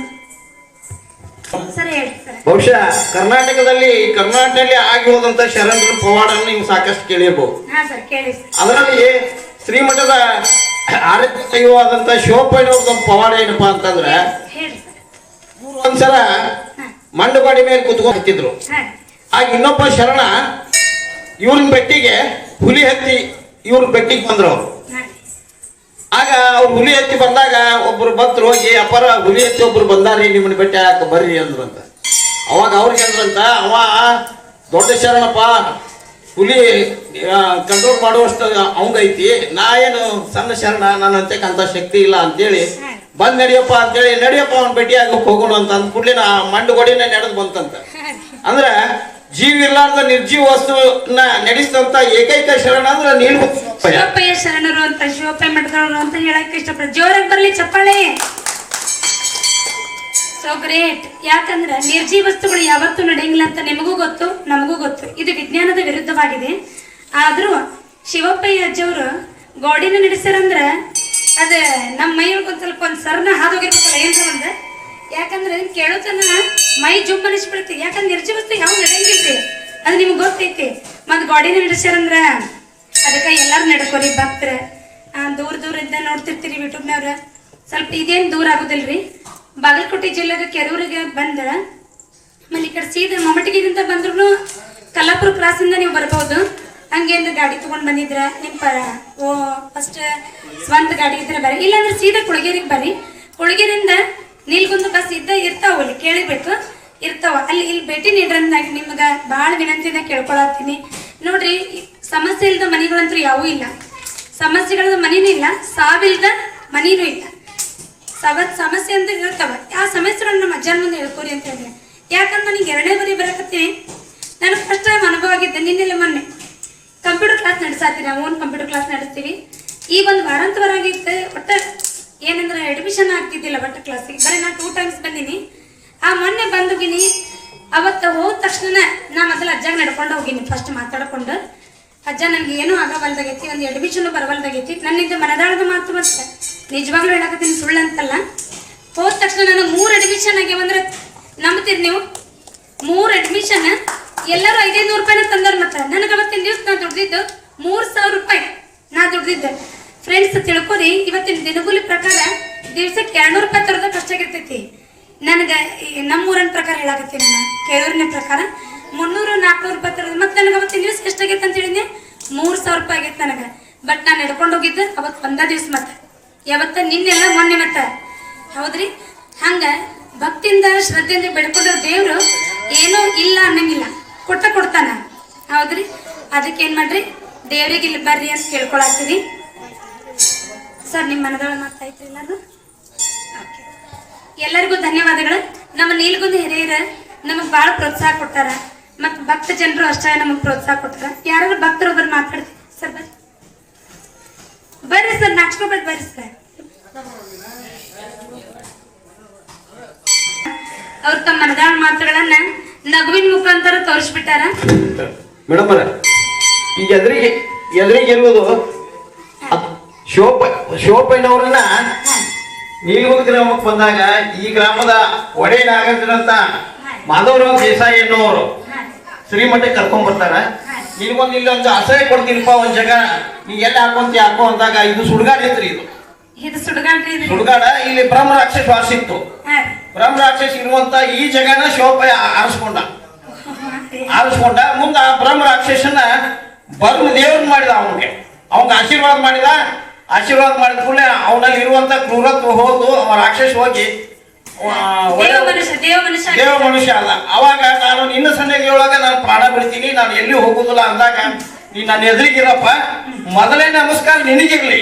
ಬಹುಶಃ ಕರ್ನಾಟಕದಲ್ಲಿ ಕರ್ನಾಟಕದಲ್ಲಿ ಆಗಿ ಹೋದಂತ ಶರಣರ ಪವಾಡನ್ನು ನೀವು ಸಾಕಷ್ಟು ಕೇಳಿರ್ಬೋದು. ಅದರಲ್ಲಿ ಶ್ರೀಮಠದ ಶಿವಪ್ಪಯ್ಯನವ್ರದ್ದು ಒಂದು ಪವಾಡ ಏನಪ್ಪಾ ಅಂತಂದ್ರೆ ಒಂದ್ಸಲ ಮಂಡಗೋಡಿ ಮೇಲೆ ಕುತ್ಕೊಂಡು ಹತ್ತಿದ್ರು. ಹಾ. ಆಗ ಇನ್ನೊಬ್ಬ ಶರಣ ಇವ್ರನ್ನ ಬೆಟ್ಟಿಗೆ ಹುಲಿ ಹತ್ತಿ ಇವ್ರ ಬೆಟ್ಟಿಗೆ ಬಂದ್ರು ಅವ್ರು. ಆಗ ಅವ್ರು ಹುಲಿ ಹತ್ತಿ ಬಂದಾಗ ಒಬ್ರು ಬಂದ್ರು ಹೋಗಿ ಅಪರ ಹುಲಿ ಹತ್ತಿ ಒಬ್ರು ಬಂದಾರಿ ನಿಮ್ಮನ್ನ ಬೆಟ್ಟಿ ಹಾಕ ಬರ್ರಿ ಅಂದ್ರು ಅಂತ. ಅವಾಗ ಅವ್ರಿಗೆ ಅಂದ್ರಂತ ಅವ ದೊಡ್ಡ ಶರಣಪ್ಪ ಹುಲಿ ಕಂಟ್ರೋಲ್ ಮಾಡುವಷ್ಟು ಅವಂಗೈತಿ ನಾ ಏನು ಸಣ್ಣ ಶರಣ ನನ್ನ ಅಂತಕ್ಕಂಥ ಶಕ್ತಿ ಇಲ್ಲ ಅಂತೇಳಿ ಬಂದ್ ನಡಿಯಪ್ಪ ಅಂತೇಳಿ ನಡಿಯಪ್ಪ ಅವ್ನ ಭೇಟಿ ಆಗಕ್ಕೆ ಹೋಗೋಣ ಅಂತ ಅಂದ ಕೂಡಲೇ ನಾ ಮಂಡುಗೊಡಿನ ನಡೆದು ಬಂತಂತ. ಅಂದ್ರೆ ಜೀವ ಇರ್ಲಾರ್ದ ನಿರ್ಜೀವ ವಸ್ತುನ ನಡೆಸಿದಂತ ಏಕೈಕ ಶರಣ ಅಂದ್ರೆ ನೀನು. ಶಿವಪ್ಪಯ್ಯ ಶರಣರು ಅಂತ ಶಿವಪ್ಪಯ್ಯ ಮಠದವರು ಅಂತ ಹೇಳಕ್ ಇಷ್ಟಪಡ ಜೋರಾಗಿ ಬರ್ಲಿ ಚಪ್ಪಾಳೆ. ಸೊ ಗ್ರೇಟ್ ಯಾಕಂದ್ರೆ ನಿರ್ಜೀವ ವಸ್ತುಗಳು ಯಾವತ್ತೂ ನಡೆಯಂಗಿಲ್ಲ ಅಂತ ನಿಮಗೂ ಗೊತ್ತು, ನಮಗೂ ಗೊತ್ತು. ಇದು ವಿಜ್ಞಾನದ ವಿರುದ್ಧವಾಗಿದೆ. ಆದ್ರೂ ಶಿವಪ್ಪಯ್ಯ ಅಜ್ಜವರು ಗೋಡಿನ ನಡೆಸ್ಯಾರಂದ್ರ ಅದ ನಮ್ಮ ಮೈ ಒಂದ್ ಸ್ವಲ್ಪ ಒಂದ್ ಸರ್ನ ಹಾದೋಗಿರ್ಬೇಕಲ್ಲ ಏನ್ರ ಒಂದ್? ಯಾಕಂದ್ರೆ ಕೇಳೋತನ ಮೈ ಜುಮ್ ಅನಿಸ್ಬಿಡ್ತಿ ಯಾಕಂದ್ರೆ ನಿರ್ಜೀವಸ್ತು ಯಾವ ನಡೆಯಂಗಿಲ್ರಿ? ಅದು ನಿಮ್ಗೆ ಗೊತ್ತೈತಿ. ಮತ್ ಗಾಡಿನ ನಡೆಸ್ಯಾರಂದ್ರ ಅದಕ್ಕೆ ಎಲ್ಲಾರು ನಡ್ಕೋರಿ ಭಕ್ತರ. ದೂರ ದೂರಿಂದ ನೋಡ್ತಿರ್ತೀರಿ ಯೂಟ್ಯೂಬ್ನವ್ರ. ಸ್ವಲ್ಪ ಇದೇನ್ ದೂರ ಆಗುದಿಲ್ರಿ? ಬಾಗಲಕೋಟೆ ಜಿಲ್ಲೆಗೆ ಕೆರೂರಿಗೆ ಬಂದ ಆಮೇಲೆ ಈ ಕಡೆ ಸೀದಾ ಮಮಟಗಿರಿಂದ ಬಂದ್ರು ಕಲ್ಲಾಪುರ ಕ್ರಾಸಿಂದ ನೀವು ಬರ್ಬೋದು. ಹಂಗೇನು ಗಾಡಿ ತಗೊಂಡ್ ಬಂದಿದ್ರ? ನಿಮ್ ಪರ ಓ ಫಸ್ಟ್ ಸ್ವಂತ ಗಾಡಿ ಇದ್ರೆ ಬರ್ರಿ ಇಲ್ಲಾಂದ್ರೆ ಸೀದಾ ಕುಳಗೇರಿಗೆ ಬರ್ರಿ. ಕುಳಗೇರಿಂದ ನೀಲ್ಗುಂದ ಬಸ್ ಇದ್ದ ಇರ್ತಾವ ಅಲ್ಲಿ ಕೇಳಿಬೇಕು ಇರ್ತಾವ. ಅಲ್ಲಿ, ಇಲ್ಲಿ ಭೇಟಿ ನೀಡ್ರಂದಾಗ ನಿಮ್ಗೆ ಭಾಳ ವಿನಂತಿನ ಕೇಳ್ಕೊಳತ್ತೀನಿ. ನೋಡ್ರಿ ಸಮಸ್ಯೆ ಇಲ್ಲದ ಮನೆಗಳಂತೂ ಯಾವೂ ಇಲ್ಲ. ಸಮಸ್ಯೆಗಳದ ಮನೇನೂ ಇಲ್ಲ, ಸಾವಿಲ್ದ ಮನೇನೂ ಇಲ್ಲ. ಸವ ಸಮಸ್ಯೆ ಅಂತ ಇರ್ತಾವ ಯಾವ ಸಮಸ್ಯೆಗಳನ್ನ ನಮ್ಮ ಅಜ್ಜನ ಮುಂದೆ ಹೇಳ್ಕೊರಿ ಅಂತ ಹೇಳಿದ್ರೆ ಯಾಕಂದ್ರೆ ನನಗೆ ಎರಡನೇ ಬರಿ ಬರಕತ್ತೀನಿ? ನನಗೆ ಫಸ್ಟ್ ಟೈಮ್ ಅನುಭವ ಆಗಿದ್ದೆ ನಿನ್ನೆಲ್ಲ ಮೊನ್ನೆ. ಕಂಪ್ಯೂಟರ್ ಕ್ಲಾಸ್ ನಡೆಸಾತೀನಿ ನಾವು ಒಂದು ಕಂಪ್ಯೂಟರ್ ಕ್ಲಾಸ್ ನಡೆಸ್ತೀವಿ. ಈ ಒಂದು ವಾರಾಂತವಾರ ಆಗಿತ್ತು ಒಟ್ಟ ಏನಂದ್ರೆ ಅಡ್ಮಿಷನ್ ಆಗ್ತಿದ್ದಿಲ್ಲ ಬಟ್ ಕ್ಲಾಸಿಗೆ ಬರೀ ನಾನು ಟೂ ಟೈಮ್ಸ್ ಬಂದೀನಿ. ಆ ಮೊನ್ನೆ ಬಂದೋಗಿನಿ. ಅವತ್ತು ಹೋದ ತಕ್ಷಣ ನಾ ಮೊದಲು ಅಜ್ಜಾಗ ನಡ್ಕೊಂಡು ಹೋಗಿನಿ ಫಸ್ಟ್ ಮಾತಾಡ್ಕೊಂಡು. ಅಜ್ಜ ನನಗೆ ಏನೂ ಆಗವಲ್ದಾಗೈತಿ, ಒಂದು ಅಡ್ಮಿಷನ್ ಬರವಲ್ದಾಗೈತಿ. ನನ್ನಿಂದ ಮನದಾಳದ ಮಾತು ಮತ್ತೆ ನಿಜವಾಗ್ಲೂ ಹೇಳಕತ್ತೀನಿ ಸುಳ್ಳು ಅಂತಲ್ಲ ಹೋದ ತಕ್ಷಣ ನಾನು ಮೂರು ಅಡ್ಮಿಷನ್ ಆಗ್ಯಾವಂದ್ರೆ ನಂಬ್ತೀರಿ ನೀವು? ಮೂರು ಅಡ್ಮಿಷನ್ ಎಲ್ಲರೂ ಐದೈದು ರೂಪಾಯಿನ ತಂದವ್ರು ಮತ್ತೆ ನನಗೆ ಅವತ್ತಿನ ದಿವ್ಸ ನಾ ದುಡ್ದಿದ್ದು ಮೂರು ಸಾವಿರ ರೂಪಾಯಿ ನಾ ದುಡ್ದಿದ್ದೆ. ಫ್ರೆಂಡ್ಸ್ ತಿಳ್ಕೊರಿ ಇವತ್ತಿನ ದಿನಗೂಲಿ ಪ್ರಕಾರ ದಿವ್ಸಕ್ಕೆ ಎರಡ್ನೂರು ರೂಪಾಯಿ ತರೋದ ಕಷ್ಟ ಆಗಿರ್ತೈತಿ. ನನಗೆ ನಮ್ಮೂರನ ಪ್ರಕಾರ ಹೇಳಾಕತ್ತೀನಿ ನಾನು, ಕೇಳೂರಿನ ಪ್ರಕಾರ. ಮುನ್ನೂರು, ನಾಲ್ಕುನೂರು ರೂಪಾಯಿ ತರೋದು, ಮತ್ತೆ ನನಗೆ ಅವತ್ತಿನ ದಿವಸ ಎಷ್ಟಾಗೈತೆ ಅಂತ ಹೇಳಿದ್ನಿ? ಮೂರು ಸಾವಿರ ರೂಪಾಯಿ ಆಗೈತೆ ನನಗೆ. ಬಟ್ ನಾನು ಹಿಡ್ಕೊಂಡು ಹೋಗಿದ್ದೆ ಅವತ್ತು ಒಂದ ದಿವ್ಸ ಮತ್ತೆ ಯಾವತ್ತ ನಿನ್ನೆಲ್ಲ ಮೊನ್ನೆ ಮತ್ತೆ ಹೌದ್ರಿ? ಹಂಗ ಭಕ್ತಿಯಿಂದ, ಶ್ರದ್ಧೆಯಿಂದ ಬೆಳ್ಕೊಂಡ್ರ ದೇವರು ಏನೂ ಇಲ್ಲ ಅನ್ನಂಗಿಲ್ಲ. ಕೊಟ್ಟ ಕೊಡ್ತಾನ. ಹೌದ್ರಿ? ಅದಕ್ಕೆ ಏನು ಮಾಡ್ರಿ? ದೇವ್ರಿಗೆ ಇಲ್ಲಿ ಬರ್ರಿ ಅಂತ ಕೇಳ್ಕೊಳತ್ತೀನಿ. ಸರ್ ನಿಮ್ಮ ಮನದೊಳಗೆ ಮಾತಾಯ್ತು Okay. ಎಲ್ಲರಿಗೂ ಧನ್ಯವಾದಗಳು. ನಮ್ಮ ನೀಲ್ಗುಂದ ಹಿರಿಯರ ನಮಗೆ ಭಾಳ ಪ್ರೋತ್ಸಾಹ ಕೊಟ್ಟಾರ ಮತ್ತು ಭಕ್ತ ಜನರು ಅಷ್ಟೇ ನಮಗೆ ಪ್ರೋತ್ಸಾಹ ಕೊಟ್ಟಾರ ಯಾರು ಭಕ್ತರು ಒಬ್ಬರು ಮಾತಾಡ್ತೀವಿ ಸರ್, ಬರ್ರಿ. ಬರ್ರಿ ಸರ್, ನಾಚ್ಕೋಬೇಡಿ, ಬರ್ರಿ ಸರ್. ಅವ್ರು ತಮ್ಮ ಮನದಾಳ ಮಾತುಗಳನ್ನ ನಗುವಿನ ಮುಖಾಂತರ ತೋರಿಸ್ಬಿಟ್ಟಾರ. ಮೇಡಮ್ ಈಗ ಎದುರಿಗೆ ಎದುರಿಗೆ ಇರುವುದು ಶಿವಪ್ಪ ಶಿವಪ್ಪಣ್ಣವ್ರನ್ನ ನೀಲಗುಂದ ಗ್ರಾಮಕ್ಕೆ ಬಂದಾಗ ಈ ಗ್ರಾಮದ ಒಡೆ ನಾಗರಾಜರಂತ ಮಾಧವರಾವ್ ದೇಸಾಯಿ ಎನ್ನುವರು ಶ್ರೀಮಠಕ್ಕೆ ಕರ್ಕೊಂಡ್ ಬರ್ತಾರ. ನಿನ್ಗೊಂದು ಇಲ್ಲಿ ಒಂದು ಆಶ್ರಯ ಕೊಡ್ತೀನಿಪ್ಪ ಒಂದ್ ಜಾಗ ನೀ ಎಲ್ಲ ಹಾಕೊಂತಿ ಹಾಕೋ ಅಂದಾಗ ಇದು ಸುಡ್ಗಾಡ ಐತ್ರಿ ಇದು. ಸುಡ್ಗಾಡ ಇಲ್ಲಿ ಬ್ರಹ್ಮ ರಾಕ್ಷಸ ವಾಸಿತ್ತು ಬ್ರಹ್ಮ ರಾಕ್ಷಸ ಇರುವಂತ ಈ ಜಾಗನ ಶಿವಪ್ಪ ಆರಿಸ್ಕೊಂಡ. ಆರಿಸ್ಕೊಂಡ ಮುಂದ ಆ ಬ್ರಹ್ಮ ರಾಕ್ಷಸನ ಬರ್ಮ ದೇವ್ರನ್ನ ಮಾಡಿದ ಅವನಿಗೆ. ಅವಂಗ ಆಶೀರ್ವಾದ ಮಾಡಿದ ಆಶೀರ್ವಾದ ಮಾಡಿದ ಕೂಡಲೇ ಅವನಲ್ಲಿ ಇರುವಂತ ಕ್ರೂರತ್ವ ಹೋದು ಅವ ರಾಕ್ಷಸ ಹೋಗಿ ದೇವ ಮನುಷ್ಯ ಅಲ್ಲ. ಅವಾಗ ನಾನು ನಿನ್ನ ಸನ್ನಿಧಿಯೊಳಗ ನಾನು ಪ್ರಾಣ ಬಿಡ್ತೀನಿ ನಾನು ಎಲ್ಲಿ ಹೋಗುದಿಲ್ಲ ಅಂದಾಗ ನೀ ನನ್ನ ಎದುರಿಗಿರಪ್ಪ ಮೊದಲೇ ನಮಸ್ಕಾರ ನಿನಗಿರ್ಲಿ.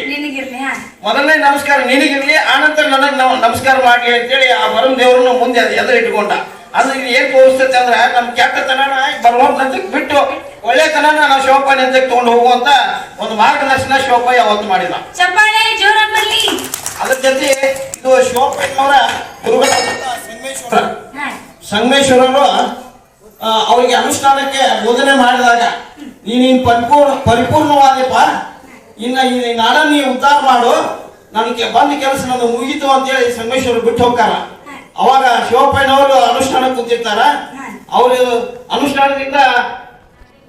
ಮೊದಲನೇ ನಮಸ್ಕಾರ ನಿನಗಿರ್ಲಿ ಆನಂತರ ನನಗೆ ನಮಸ್ಕಾರ ಮಾಡ್ಲಿ ಅಂತೇಳಿ ಆ ವರುಣ್ ದೇವ್ರನ್ನ ಮುಂದೆ ಎದುರು ಇಟ್ಕೊಂಡ ಇಲ್ಲಿ ಏನು ತೋರಿಸ್ತೈತೆ ಅಂದ್ರೆ ನಮ್ ಕೆಟ್ಟತನನ ಬರುವಂತ ಬಿಟ್ಟು ಒಳ್ಳೆತನ ನಾವು ಶಿವಪ್ಪನ ಅಂತಕ್ಕೆ ತಗೊಂಡು ಹೋಗುವಂತ ಒಂದು ಮಾರ್ಗದರ್ಶನ ಶಿವಪ್ಪ ಯಾವತ್ತು ಮಾಡಿಲ್ಲ. ಅದ್ರ ಜೊತೆ ಇದು ಶಿವಪ್ಪನವರ ಗುರುಗಳ ಸಂಗಮೇಶ್ವರ ಸಂಗಮೇಶ್ವರರು ಅವರಿಗೆ ಅನುಷ್ಠಾನಕ್ಕೆ ಬೋಧನೆ ಮಾಡಿದಾಗ ನೀನು ಪರಿಪೂರ್ಣ ಪರಿಪೂರ್ಣವಾದಪ್ಪ ಇನ್ನ ಈ ನಾಡ ನೀ ಉದ್ಧಾರ ಮಾಡು. ನನಗೆ ಬಂದ ಕೆಲಸ ನನ್ನ ಮುಗೀತು ಅಂತೇಳಿ ಸಂಗಮೇಶ್ವರ ಬಿಟ್ಟು ಹೋಗ್ತಾರ. ಅವಾಗ ಶಿವಪ್ಪಯ್ಯನವರು ಅನುಷ್ಠಾನ ಕುಂತಿರ್ತಾರ. ಅವರು ಅನುಷ್ಠಾನದಿಂದ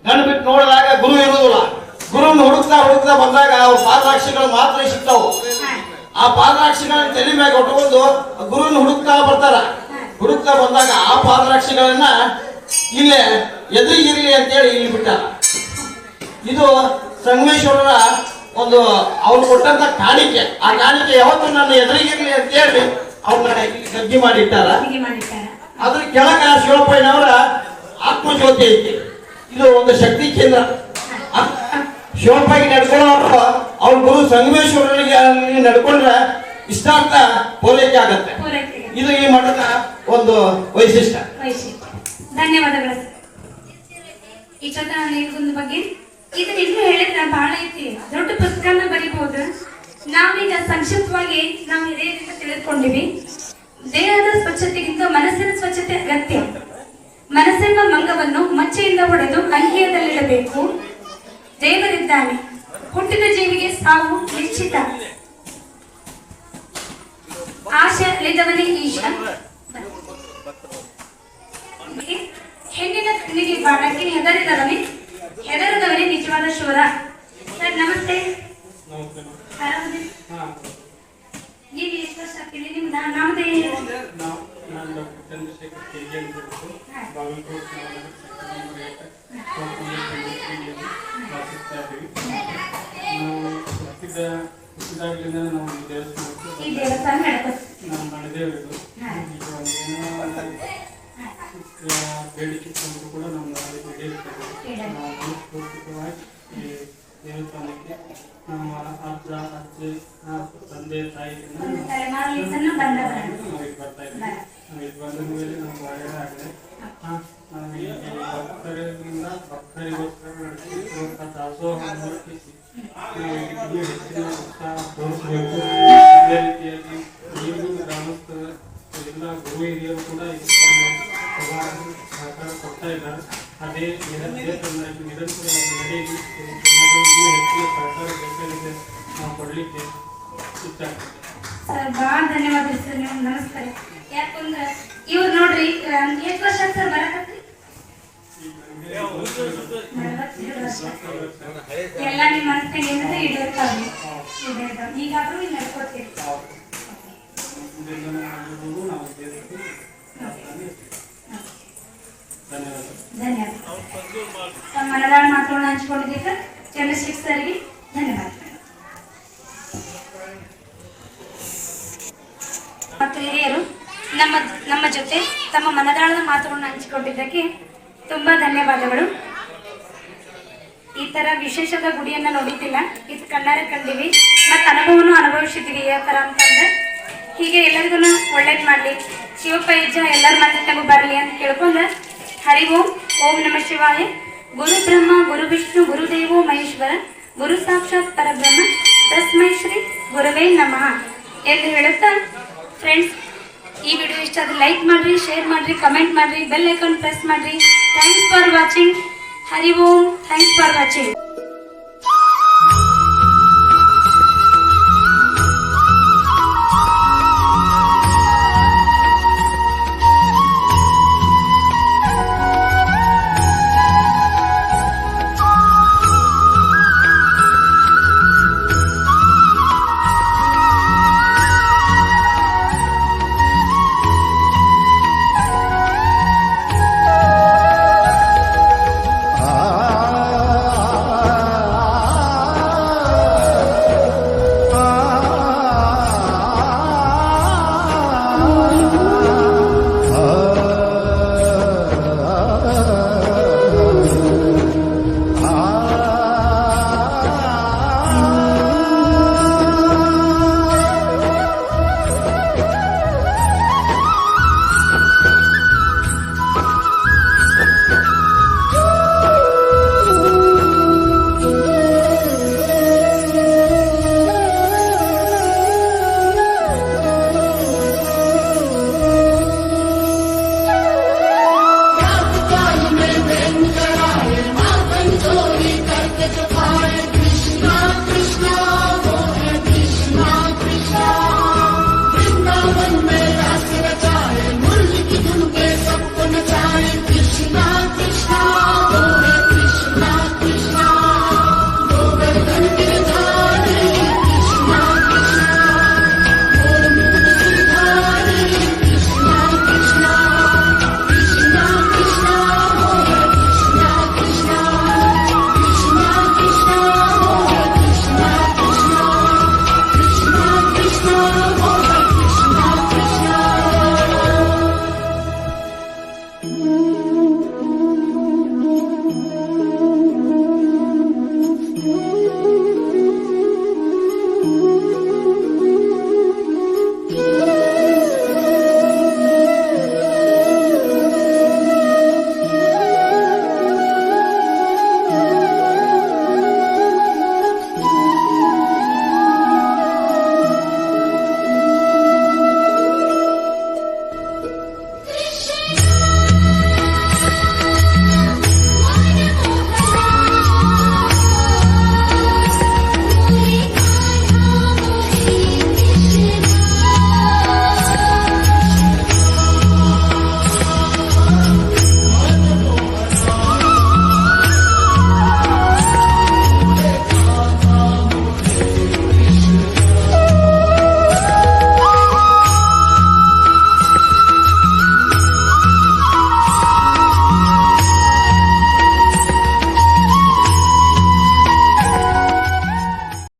ಗಂಡು ಬಿಟ್ಟು ನೋಡಿದಾಗ ಗುರು ಇರುವುದಿಲ್ಲ. ಗುರುನ ಹುಡುಕ್ತಾ ಹುಡುಕ್ತಾ ಬಂದಾಗ ಅವ್ರ ಪಾದರಾಕ್ಷಿಗಳು ಮಾತ್ರ ಸಿಗ್ತಾವು. ಆ ಪಾದರಾಕ್ಷಿಗಳನ್ನ ತಲೆ ಮ್ಯಾಗ ಹೊಟ್ಕೊಂಡು ಗುರುನ್ ಹುಡುಕ್ತಾ ಬರ್ತಾರ. ಹುಡುಕ್ತಾ ಬಂದಾಗ ಆ ಪಾದರಾಕ್ಷಿಗಳನ್ನ ಇಲ್ಲೇ ಎದುರಿಗಿರ್ಲಿ ಅಂತೇಳಿ ಇಲ್ಲಿ ಬಿಟ್ಟಾರ. ಇದು ಸಂಗಮೇಶ್ವರರ ಒಂದು ಅವ್ರು ಕೊಟ್ಟಂತ ಕಾಣಿಕೆ. ಆ ಕಾಣಿಕೆ ಯಾವತ್ತೂ ನನ್ನ ಎದುರಿಗಿರ್ಲಿ ಅಂತೇಳಿ ಇಟ್ಟಾರ ಹೀಗೆ ಮಾಡಿಟ್ಟಾರ? ಅದ್ರ ಕೆಳಗ ಶಿವಪ್ಪಯ್ಯನವರ ಆತ್ಮಜ್ಯೋತಿ ಐತಿ. ಇದು ಒಂದು ಶಕ್ತಿ ಕೇಂದ್ರ. ಶಿವಪ್ಪಗೆ ನಡ್ಕೊಳ್ಳೋರು ಅವ್ರ ಗುರು ಸಂಗಮೇಶ್ವರನಿಗೆ ನಡ್ಕೊಂಡ್ರೆ ಇಷ್ಟಾರ್ಥ ಪೂರೈಕೆ ಆಗತ್ತೆ. ಇದು ಈ ಮಠದ ಒಂದು ವೈಶಿಷ್ಟ್ಯ. ಧನ್ಯವಾದಗಳು. ಈ ಚಂದ್ರ ಬಗ್ಗೆ ಇದನ್ನ ಇನ್ನೂ ಹೇಳಿದ್ರೆ ಬಹಳ ಐತಿ. ದೊಡ್ಡ ಪುಸ್ತಕನ ಬರಿಬಹುದು ನಾವೀಗ ಸಂಕ್ಷಿಪ್ತವಾಗಿ ನಾವು ಇದೇ ರೀತಿ ತಿಳಿದುಕೊಂಡಿವಿ. ದೇಹದ ಸ್ವಚ್ಛತೆಗಿಂತ ಮನಸ್ಸಿನ ಸ್ವಚ್ಛತೆ ಅಗತ್ಯ. ಮನಸ್ಸೆಂಬ ಮಂಗವನ್ನು ಮಚ್ಚೆಯಿಂದ ಹೊಡೆದು ಅಂಗಿಯದಲ್ಲಿಡಬೇಕು. ದೇವರಿದ್ದಾನೆ. ಹುಟ್ಟಿದ ಜೀವಿಗೆ ಸಾವು ನಿಶ್ಚಿತ. ಆಶೆ ಅಲಿದವನೇ ಈಶ. ಹೆಣ್ಣಿನ ಕಣ್ಣಿಗೆ ಬಾಣಕ್ಕೆ ಹೆದರಿದವನೇ, ಹೆದರದವನೇ ನಿಜವಾದ ಶೂರ ಸರ್, ನಮಸ್ತೆ. ಆರಾಮದಿ? ನೀವು ಎಷ್ಟು ವರ್ಷ ಆಗ್ತಿದೆ ನಿಮ್ದು ನಾಮದೇ ನಾವು ನಾನು ಚಂದ್ರಶೇಖರ್ ಅಂತ ಹೇಳ್ಬಿಟ್ಟು ಬಾಗಲಕೋಟೆ ವಾಸಿಸ್ತಾ ಇದ್ದೀವಿ. ನಾವು ಹುಟ್ಟಿದ ಹುಟ್ಟಿದಾಗಲಿಂದ ನಾವು ಈ ದೇವಸ್ಥಾನ ನಾವು ನಡೆದೇವಿರೋದು ಈಗ ಒಂದೇನೋ ಒಂದು ಬೇಡಿಕೆ ತಂದರೂ ಕೂಡ ನಮ್ಮ ನಾಳೆ ಈಡೇರ್ತದೆ ನಾವು ದೇವಸ್ಥಾನಕ್ಕೆ ನಮ್ಮ ಅಜ್ಜ ಅಜ್ಜಿ ತಂದೆ ತಾಯಿ ತಲೆಮಾರಿನಿಂದನೂ ಬಂದವರ ನಾವು ಇಲ್ಲಿ ಬರ್ತಾ ಇದ್ದೀವಿ ಬಂದ ಮೇಲೆ ನಮ್ಗೆ ಒಳ್ಳೆಯದಾಗಿದೆ ನಾವು ಈ ಭಕ್ತರಿಂದ ಭಕ್ತರಿಗೋಸ್ಕರ ನಡೆಸಿ ದಾಸೋಹ ಮೂರ್ತಿಸಿ ನಾವು ಹೆಚ್ಚಿನ ಉತ್ಸಾಹ ತೋರಿಸಬೇಕು. ಅದೇ ರೀತಿಯಾಗಿ ನೀವು ಗ್ರಾಮಸ್ಥರ ಎಲ್ಲ ಗುರು ಹಿರಿಯರು ಕೂಡ ಸವಾಲು ಸಹಕಾರ ಕೊಡ್ತಾ ಇದ್ದಾರೆ ಅದೇ ನಿರಂತರ ನಿರಂತರವಾಗಿ ನಡೆಯಲಿ. ಹೆಚ್ಚಿನ ಸಹಕಾರ ಬೇಕಾಗಿದೆ ನಾವು ಕೊಡಲಿಕ್ಕೆ ಸರ್ ಭಾಳ ಧನ್ಯವಾದ ಸರ್ ನಮಸ್ಕಾರ ಯಾಕಂದ್ರೆ ಇವ್ರು ನೋಡ್ರಿ ಎಷ್ಟು ವರ್ಷ ಸರ್ ಬರಕತ್ರಿ? ಎಲ್ಲ ನಿಮ್ಮ ಏನಂದ್ರೆ ಈಡೇರ್ತಾವೆ ಈಗಾದ್ರೂ ನಡ್ಕೋತೀರಿ. ದಿನಗಳಲ್ಲೂ ನಾವು ರೀತಿ ಧನ್ಯವಾದ ತಮ್ಮ ಮನದಾಳ ಮಾತುಗಳನ್ನ ಹಂಚ್ಕೊಂಡಿದ್ದಕ್ಕೆ ಚಂದ್ರಶೇಖರ್ ಸರ್ಗೆ ಧನ್ಯವಾದ ಮತ್ತು ನಮ್ಮ ನಮ್ಮ ಜೊತೆ ತಮ್ಮ ಮನದಾಳದ ಮಾತುಗಳನ್ನ ಹಂಚಿಕೊಂಡಿದ್ದಕ್ಕೆ ತುಂಬಾ ಧನ್ಯವಾದಗಳು. ಈ ತರ ವಿಶೇಷದ ಗುಡಿಯನ್ನ ನೋಡಿದ್ದಿಲ್ಲ. ಇದು ಕಣ್ಣಾರೆ ಕಂಡಿವಿ ಮತ್ತು ಅನುಭವನು ಅನುಭವಿಸಿದ್ದೀವಿ. ಯಾವ ತರ ಅಂತಂದ್ರೆ ಹೀಗೆ ಎಲ್ಲರಿಗೂ ಒಳ್ಳೇದು ಮಾಡಲಿ. ಶಿವಪ್ಪ ಹೆಜ್ಜ ಎಲ್ಲರ ಮನಸ್ಸಿನಾಗೂ ಬರಲಿ ಅಂತ ಕೇಳ್ಕೊಂಡು ಹರಿ ಓಂ ಓಂ ನಮ ಶಿವಾಯ. ಗುರು ಬ್ರಹ್ಮ, ಗುರು ವಿಷ್ಣು ಗುರುದೇವೋ ಮಹೇಶ್ವರ, ಗುರು ಸಾಕ್ಷಾತ್ ಪರಬ್ರಹ್ಮ, ತಸ್ಮೈ ಶ್ರೀ ಗುರುವೇ ನಮಃ ಎಂದು ಹೇಳುತ್ತಾ ಫ್ರೆಂಡ್ಸ್ ಈ ವಿಡಿಯೋ ಇಷ್ಟ ಆದರೆ ಲೈಕ್ ಮಾಡಿರಿ ಶೇರ್ ಮಾಡಿರಿ ಕಮೆಂಟ್ ಮಾಡಿರಿ ಬೆಲ್ ಐಕಾನ್ ಪ್ರೆಸ್ ಮಾಡಿರಿ. Thanks for watching Hari Om thanks for watching